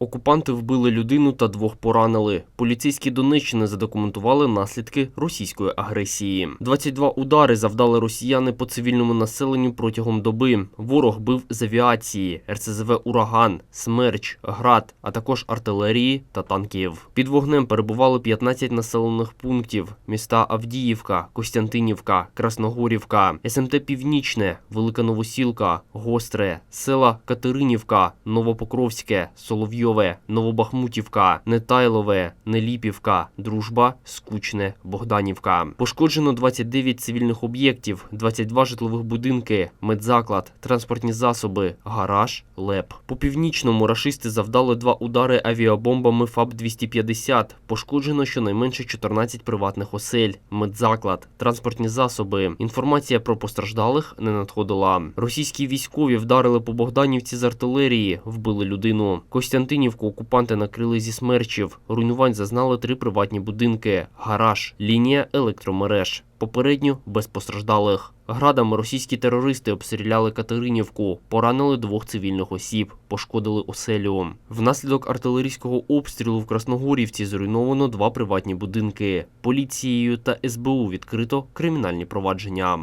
Окупанти вбили людину та двох поранили. Поліцейські Донеччини задокументували наслідки російської агресії. 22 удари завдали росіяни по цивільному населенню протягом доби. Ворог бив з авіації, РСЗВ Ураган, Смерч, Град, а також артилерії та танків. Під вогнем перебували 15 населених пунктів: міста Авдіївка, Костянтинівка, Красногорівка, СМТ Північне, Велика Новосілка, Гостре, села Катеринівка, Новопокровське, Соловйове, Новобахмутівка, Нетайлове, Неліпівка, Дружба, Скучне, Богданівка. Пошкоджено 29 цивільних об'єктів, 22 житлових будинки, медзаклад, транспортні засоби, гараж, ЛЕП. По північному рашисти завдали два удари авіабомбами ФАБ-250. Пошкоджено щонайменше 14 приватних осель, медзаклад, транспортні засоби. Інформація про постраждалих не надходила. Російські військові вдарили по Богданівці з артилерії, вбили людину. Костянтинівку окупанти накрили зі смерчів. Руйнувань зазнали три приватні будинки, гараж, лінія електромереж. Попередньо без постраждалих. Градами російські терористи обстріляли Катеринівку, поранили двох цивільних осіб, пошкодили оселю. Внаслідок артилерійського обстрілу в Красногорівці зруйновано два приватні будинки. Поліцією та СБУ відкрито кримінальні провадження.